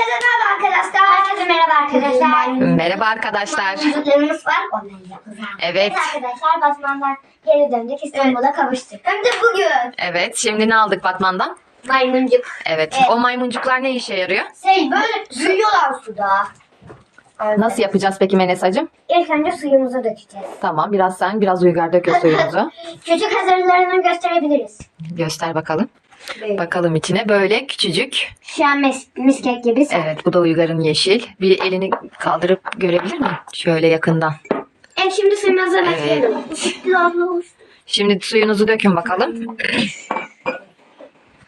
Herkese merhaba arkadaşlar. Herkese merhaba arkadaşlar. Merhaba arkadaşlar. Çocuklarımız var. Onları yapacağız. Evet. arkadaşlar Batman'dan geri döndük. İstanbul'a kavuştuk. Hem de bugün. Evet şimdi ne aldık Batman'dan? Maymuncuk. Evet. Evet. O maymuncuklar ne işe yarıyor? Şey böyle büyüyorlar suda. Nasıl yapacağız peki Menesacığım? İlk önce suyumuzu dökeceğiz. Tamam biraz sen biraz Uygar dök o suyumuzu. Küçük hazırlarını gösterebiliriz. Göster bakalım. Böyle. Bakalım içine böyle küçücük. Şu an mis, miskek gibi. Evet bu da Uygar'ın yeşil. Bir elini kaldırıp görebilir mi? Şöyle yakından. Evet şimdi suyumuzu başlayalım. Şimdi suyunuzu dökün bakalım.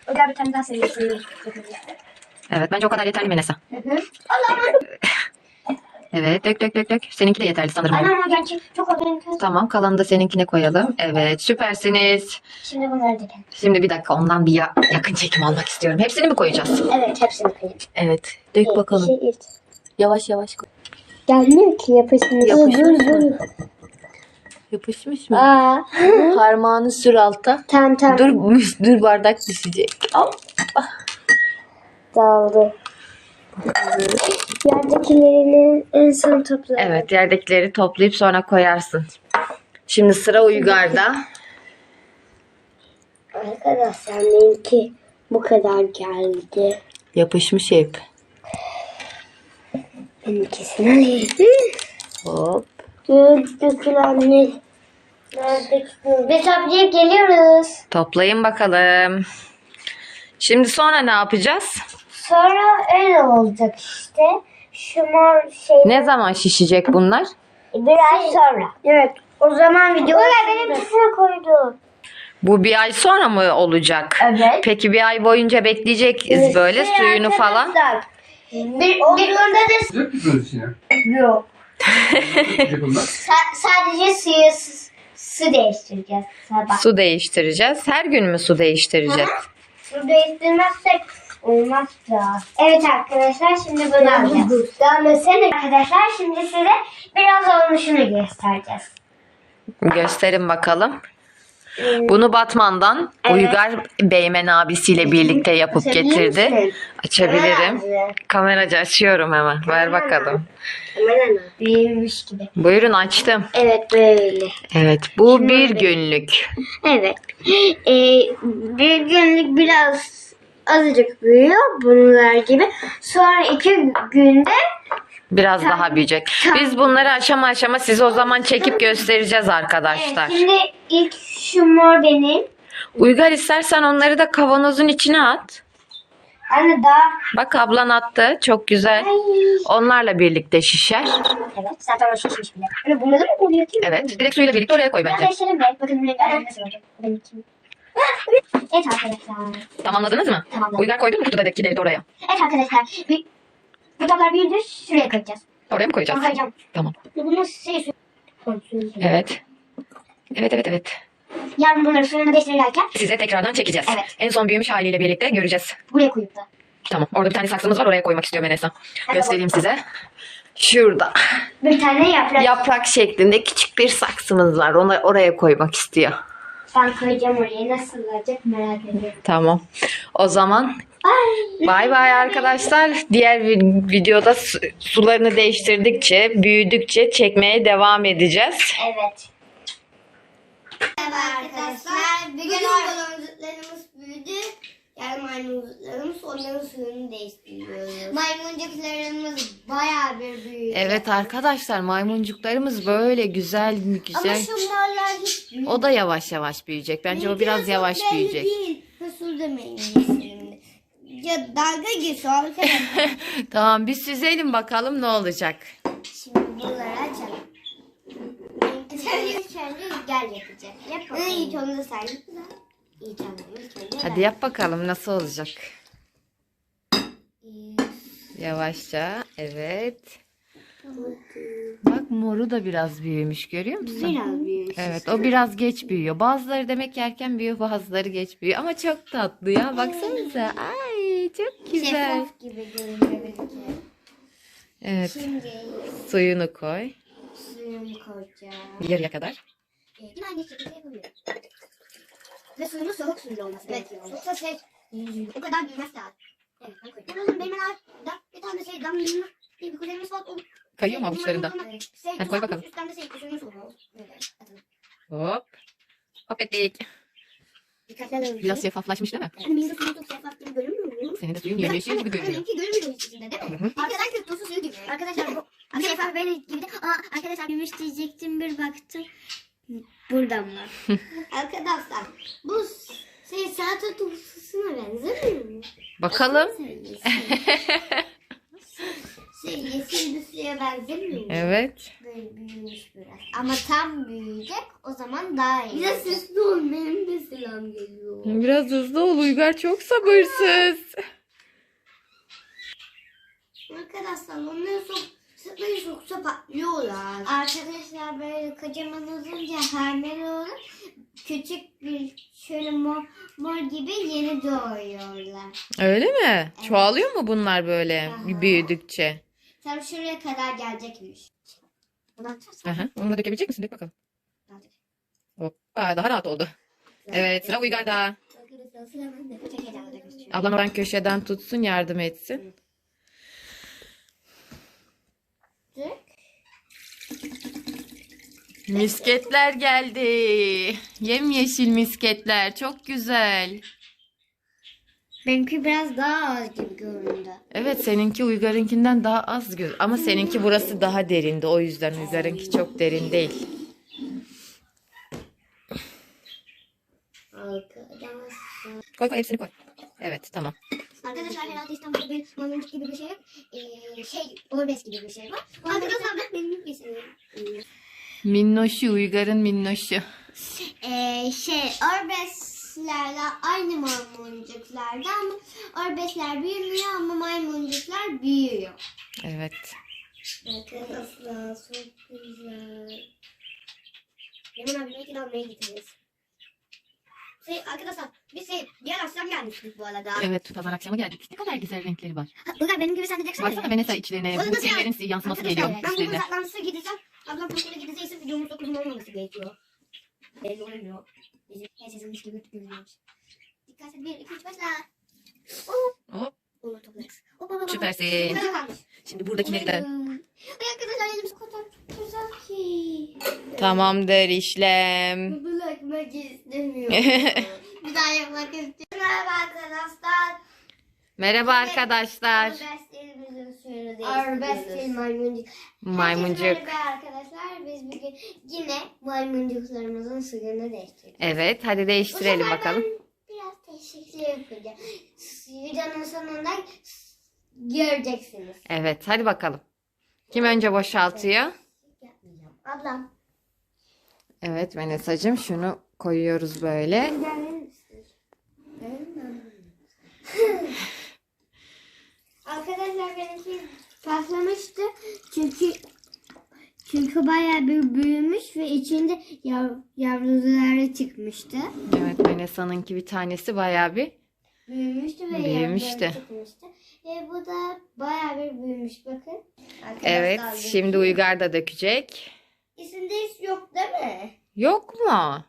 Da bir tane daha seviyorsun. Evet bence o kadar yeterli Menesa. Allah'ım. Evet dök dök dök dök. Seninki de yeterli sanırım. O gerçek çok organik. Tamam kalanı da seninkine koyalım. Evet süpersiniz. Şimdi bunları dökelim. Şimdi bir dakika ondan bir ya- yakın çekim almak istiyorum. Hepsini mi koyacağız? Evet hepsini koyalım. Evet. Dök bakalım. İki, üç. Yavaş yavaş koy. Gelmiyor ki yapışmış. Yapışmış dur. Yapışmış mı? Aa. Parmağını sür alta. Tamam tamam. Dur dur bardak düşecek. Al. Dağıldı. Yerdekilerini en son topla. Evet yerdekileri toplayıp sonra koyarsın. Şimdi sıra Uygar'da. Arkadaşlar benimki bu kadar geldi. Yapışmış hep. Benimkisini alayım. Hop. Nerede? Biz toplayıp geliyoruz. Toplayın bakalım. Şimdi sonra ne yapacağız? Sonra öyle olacak işte. Şu mor şey Ne zaman şişecek bunlar? bir ay sonra. Evet. O zaman video... Öyle benimkisine koydum. Bu bir ay sonra mı olacak? Evet. Peki bir ay boyunca bekleyeceğiz böyle suyunu falan. Bir, bir onda da Yok mu böyle şey ya? yok. Sa- sadece suyu su, su değiştireceğiz sabah. Su değiştireceğiz. Her gün mü su değiştireceğiz? Su değiştirmezsek olmaz da. Evet arkadaşlar şimdi bunu alacağız. Devam etsene. Arkadaşlar şimdi size biraz olmuşunu göstereceğiz. Gösterin bakalım. Bunu Batman'dan Evet. Uygar Beymen abisiyle birlikte yapıp Açabilir getirdi. misin? Açabilirim. Kameracı açıyorum hemen. Ver bakalım. Büyümüş gibi. Buyurun açtım. Evet böyle. Evet bu bir günlük. Evet. Ee, bir günlük biraz azıcık büyüyor bunlar gibi. Sonra iki günde Biraz daha büyüyecek. Biz bunları aşama aşama size o zaman çekip göstereceğiz arkadaşlar. Evet, şimdi ilk şu mor benim. Uygar istersen onları da kavanozun içine at. Anne daha Bak ablan attı. Çok güzel. Onlarla birlikte şişer. Evet zaten o şişmiş bile. Bunu da mı oluyor ki? Evet. Direkt suyla birlikte oraya koy Ben bence. değiştirelim de. Bakın renkler nasıl olacak. Benimki. Evet arkadaşlar. Tamamladınız mı? Tamamladım. Uygar koydun mu kutudakileri de oraya? Evet arkadaşlar. Bir, bu tablar büyüdü. Şuraya koyacağız. Oraya mı koyacağız? Koyacağım. Tamam. Bunu şey su. Evet. Evet evet evet. Yarın bunları suyunu değiştirirken Size tekrardan çekeceğiz. Evet. En son büyümüş haliyle birlikte göreceğiz. buraya koyup da. Tamam. Orada bir tane saksımız var. Oraya koymak istiyor Menesa. Göstereyim size. Şurada. Bir tane yaprak. Yaprak şeklinde küçük bir saksımız var. Onu oraya koymak istiyor. Ben koyacağım oraya. Nasıl olacak merak ediyorum. Tamam. O zaman Ay. bay bay arkadaşlar. Diğer vi- videoda su- sularını değiştirdikçe, büyüdükçe çekmeye devam edeceğiz. Evet. Merhaba arkadaşlar. Bugün maymuncuklarımız büyüdü. Yani maymuncuklarımız onların suyunu değiştiriyoruz. Maymuncuklarımız bayağı bir büyüdü. Evet arkadaşlar maymuncuklarımız böyle güzel Ama güzel. hiç büyümedi. O da yavaş yavaş büyüyecek. Bence o biraz yavaş büyüyecek. Değil. Nasıl demeyin şimdi. Ya dalga geçiyor arkadaşlar. tamam biz süzelim bakalım ne olacak. Şimdi bunları açalım. Sen ilk önce rüzgar yapacak. Yap bakalım. İlk sen yap. İyi tamam. İlk önce Hadi ben. yap bakalım nasıl olacak. Yavaşça evet. Bak moru da biraz büyümüş görüyor musun? Biraz büyümüş. Evet o biraz geç büyüyor. Bazıları demek ki erken büyüyor bazıları geç büyüyor. Ama çok tatlı ya baksanıza. Ay çok güzel. Şeffaf gibi görünüyor. Evet Şimdi suyunu koy. suyunu koyacağım. Yarıya kadar. Ee, yine aynı şekilde yapabiliyorum. Ve suyunun soğuk suyla olması evet, gerekiyor. Soğuksa şey, o kadar büyümez daha. Evet, benim bir kuzenimiz var. O- Kayıyor mu avuçlarında? Şey, Hadi koy bakalım. Üstten de şey kuzenimiz var. Hop. Hop ettik. Biraz şeffaflaşmış değil mi? Hani benim de suyu çok şeffaf gibi görünmüyor mu? Senin de suyun yeşil gibi görünüyor. Benimki görünmüyor içinde değil mi? Arkadan kök tozu suyu gibi. Arkadaşlar bu şeffaf böyle gibi de. Aa arkadaşlar gümüş diyecektim bir baktım. Buradan mı? arkadaşlar bu şey salata tuzlusuna benzemiyor mu? Bakalım. Şey yeşil bir suya benzemiyor mu? Evet. Böyle büyümüş biraz. Ama tam büyüyecek o zaman daha iyi. Biraz sesli ol benim de selam geliyor. Biraz hızlı ol Uygar çok sabırsız. Arkadaşlar onları sok sıkmayı soksa patlıyorlar. Arkadaşlar böyle kocaman olunca hamile olur. Küçük bir şöyle mor, mor gibi yeni doğuyorlar. Öyle mi? Çoğalıyor mu bunlar böyle Aha. büyüdükçe? Tam şuraya kadar gelecekmiş. Aha. Onu da dökebilecek misin? Dök bakalım. Hop. Aa, daha rahat oldu. Evet sıra Uygar'da. Ablam oradan köşeden tutsun yardım etsin. Dök. Misketler geldi. Yemyeşil misketler. Çok güzel. Benimki biraz daha az gibi göründü. Evet seninki Uygar'ınkinden daha az göz. Ama seninki burası daha derindi. O yüzden Uygar'ınki çok derin değil. Koy koy hepsini koy. Evet tamam. Arkadaşlar herhalde İstanbul'da bir mamuncuk gibi bir şey yok. Ee, şey, Orbes gibi bir şey var. Arkadaşlar ben benim geçiyorum. Minnoşu Uygar'ın minnoşu. Ee, şey, Orbeslerle aynı maymuncuklarda ama Orbesler büyümüyor ama maymuncuklar büyüyor. Evet. Arkadaşlar çok güzel. Yaman abi belki de almaya gideceğiz. Şey, arkadaşlar biz şey, diğer akşam gelmiştik bu arada. Evet pazar akşamı geldik. Ne kadar güzel renkleri var. Bulgar benim gibi sen de Jackson Baksana Vanessa içlerine. Bu sen- şeylerin yansıması geliyor Ben bu içlerine. uzaklanmışa gideceğim. Ablam kontrole gidecekse videomuz 9'un olmaması gerekiyor. Belli olmuyor. Bizim her sesimiz gibi görünüyormuş. Dikkat et. 1, 2, 3, başla. Oh. Hop. Olur toplarız. Hop, hop, hop, hop. Süpersin. Şimdi buradakileri de. Ay arkadaşlar elimiz kadar güzel ki. Tamamdır işlem. Bırakmak istemiyorum. Bir daha yapmak istiyorum. Merhaba arkadaşlar. Merhaba arkadaşlar. Değiştiriyoruz. maymuncuk. Maymuncuk. Merhaba arkadaşlar. Biz bugün yine maymuncuklarımızın suyunu değiştiriyoruz. Evet hadi değiştirelim bakalım. ben biraz teşekkür yapacağım. Videonun sonunda göreceksiniz. Evet hadi bakalım. Kim önce boşaltıyor? Ablam. Evet Vanessa'cığım şunu koyuyoruz böyle. Arkadaşlar benimki patlamıştı. Çünkü çünkü bayağı bir büyümüş ve içinde yav, yavruları çıkmıştı. Evet Vanessa'nınki bir tanesi bayağı bir. Büyümüştü ve Büyümüştü. çıkmıştı. Ve bu da bayağı bir büyümüş bakın. Evet Arkadaşlar, şimdi Uygar da dökecek. İçinde hiç yok değil mi? Yok mu?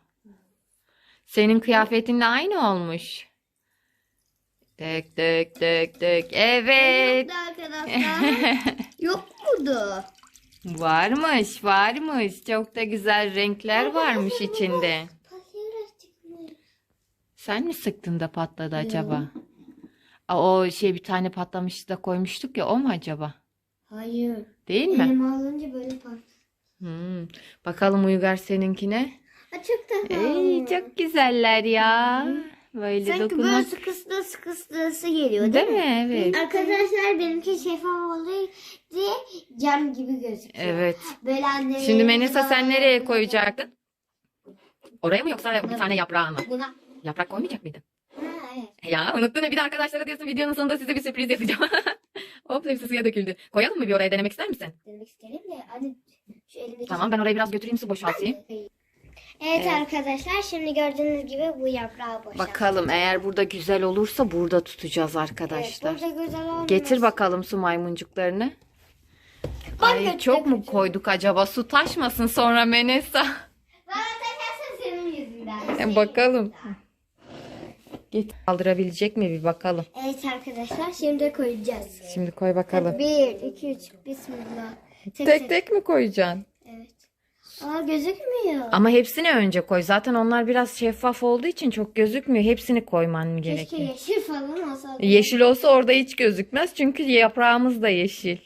Senin kıyafetinle aynı olmuş. Dök dök dök dök. Evet. Yoktu arkadaşlar. yok muydu? Varmış varmış. Çok da güzel renkler varmış içinde. Sen mi sıktın da patladı acaba? Aa, O şey bir tane patlamıştı da koymuştuk ya o mu acaba? Hayır. Değil mi? Elim alınca böyle patladı. Hmm. Bakalım Uygar seninkine. Tatlı. Ey, çok güzeller ya. Böyle Sanki böyle dokunmak. sıkıstığı sıkıstığı geliyor Değil mi? Evet. Arkadaşlar benimki şeffaf olduğu diye cam gibi gözüküyor. Evet. Böyle anne. Şimdi Menesa sen nereye koyacaktın? Oraya mı yoksa bir tane yaprağa mı? Buna. Yaprak koymayacak mıydın? Ha, evet. Ya unuttun ya bir de arkadaşlara diyorsun videonun sonunda size bir sürpriz yapacağım. Hop hepsi suya döküldü. Koyalım mı bir oraya denemek ister misin? Denemek isterim de hadi şu elimdeki. Tamam ben oraya biraz götüreyim su boşaltayım. Evet, Evet. arkadaşlar şimdi gördüğünüz gibi bu yaprağı boşalt. Bakalım eğer burada güzel olursa burada tutacağız Evet, arkadaşlar. burada güzel olmuş. Getir bakalım su maymuncuklarını. Ay çok mu koyduk acaba? Su taşmasın sonra Menesa. Bana taşarsın senin yüzünden. E, bakalım. Git. Kaldırabilecek mi bir bakalım. Evet arkadaşlar şimdi koyacağız. Şimdi koy bakalım. Bir, iki, üç. Bismillah. Tek Tek tek mi koyacaksın? Evet. Aa gözükmüyor. Ama hepsini önce koy. Zaten onlar biraz şeffaf olduğu için çok gözükmüyor. Hepsini koyman Keşke gerekiyor. yeşil falan olsaydı. Yeşil olsa orada hiç gözükmez. Çünkü yaprağımız da yeşil.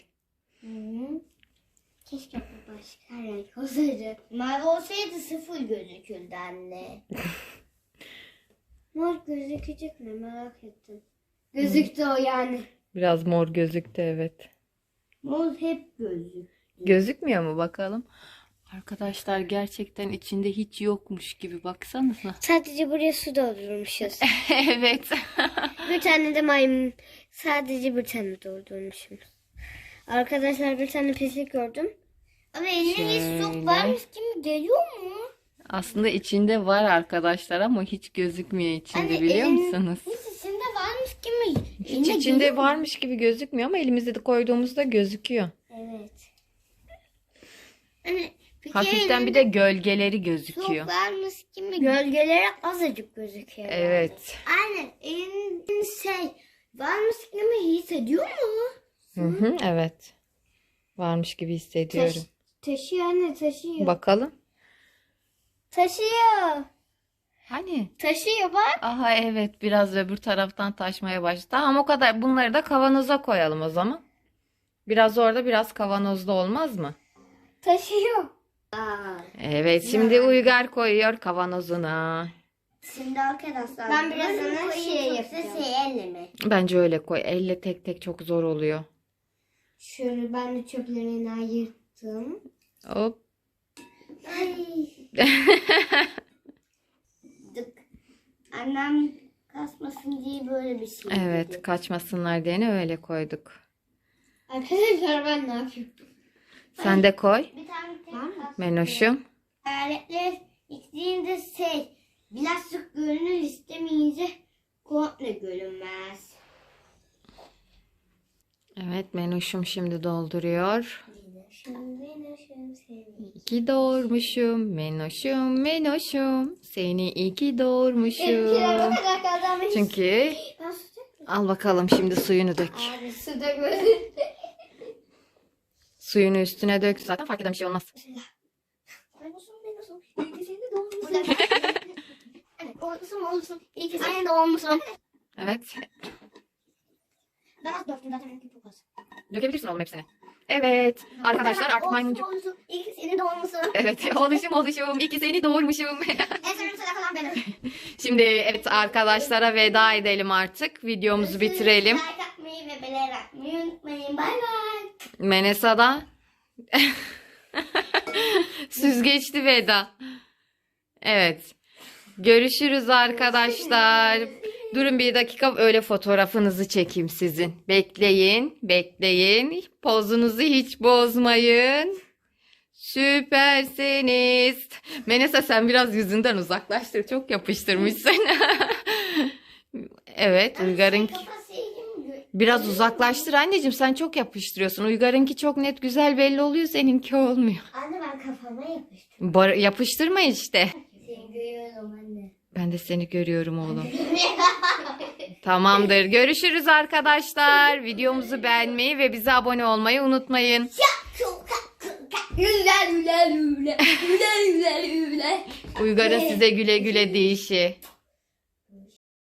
Hı. Keşke bu başka renk olsaydı. Mavi olsaydı sıfır gözükürdü anne. Mor gözükecek mi merak ettim. Gözüktü o yani. Biraz mor gözüktü evet. Mor hep gözük. Gözükmüyor mu bakalım? Arkadaşlar gerçekten içinde hiç yokmuş gibi baksanıza. Sadece buraya su doldurmuşuz. evet. bir tane de maymun. Sadece bir tane doldurmuşum. Arkadaşlar bir tane pislik gördüm. Ama eline hiç Şöyle. su varmış gibi geliyor mu? Aslında içinde var arkadaşlar ama hiç gözükmüyor içinde Anne, biliyor elin- musunuz? Hiç içinde varmış gibi. Hiç içinde mu? varmış gibi gözükmüyor ama elimizde de koyduğumuzda gözüküyor. Evet. Anne, peki Hafiften bir de gölgeleri gözüküyor. Su varmış gibi gölgeleri azıcık gözüküyor. Evet. Anne elin şey varmış gibi hissediyor mu? Hı hı, evet. Varmış gibi hissediyorum. taşıyor anne taşıyor. Bakalım. Taşıyor. Hani? Taşıyor bak. Aha evet biraz öbür taraftan taşmaya başladı. Tamam o kadar. Bunları da kavanoza koyalım o zaman. Biraz orada biraz kavanozda olmaz mı? Taşıyor. Aa. Evet şimdi Uygar koyuyor kavanozuna. Şimdi arkadaşlar ben birazını şey yapacağım. Şey elle mi? Bence öyle koy. Elle tek tek çok zor oluyor. Şöyle ben de çöplerini ayırttım. Hop. Ay. Dık. Annem kasmasın diye böyle bir şey Evet dedi. kaçmasınlar diye öyle koyduk. Arkadaşlar ben ne yapıyorum? Sen de koy. Bir tane tek Menoşum. Aletler gittiğinde şey birazcık görünür istemeyince komple görünmez. Evet Menoşum şimdi dolduruyor. Şimdi benim seni. İki doğurmuşum. Menoşum Menoşum. Seni iki doğurmuşum. kadar kazanmış. Çünkü al bakalım şimdi suyunu dök. Abi su dökmedim. Suyunu üstüne dök. Zaten fark eden bir şey olmaz. Ben olsun. İyi ki seni doğmuşsun. Evet. İyi ki seni doğmuşsun. Evet. Ben az döktüm zaten. Dökebilirsin oğlum hepsini. Evet. Arkadaşlar artık maymuncuk. Seni doğmuşsun. Evet. Oluşum oluşum. İki seni doğurmuşum. En kalan benim. Şimdi evet arkadaşlara veda edelim artık. Videomuzu bitirelim. Like atmayı ve beğeni atmayı unutmayın. Bay bay. Menesa'da süzgeçli veda. Evet. Görüşürüz arkadaşlar. Durun bir dakika öyle fotoğrafınızı çekeyim sizin. Bekleyin, bekleyin. Pozunuzu hiç bozmayın. Süpersiniz. Menesa sen biraz yüzünden uzaklaştır. Çok yapıştırmışsın. evet, Uygar'ın? Biraz uzaklaştır anneciğim sen çok yapıştırıyorsun. Uygar'ınki çok net güzel belli oluyor seninki olmuyor. Anne ben kafama yapıştım. Bar- yapıştırma işte. Seni görüyorum anne. Ben de seni görüyorum oğlum. Tamamdır. Görüşürüz arkadaşlar. Videomuzu beğenmeyi ve bize abone olmayı unutmayın. Uygar'ın size güle güle deyişi.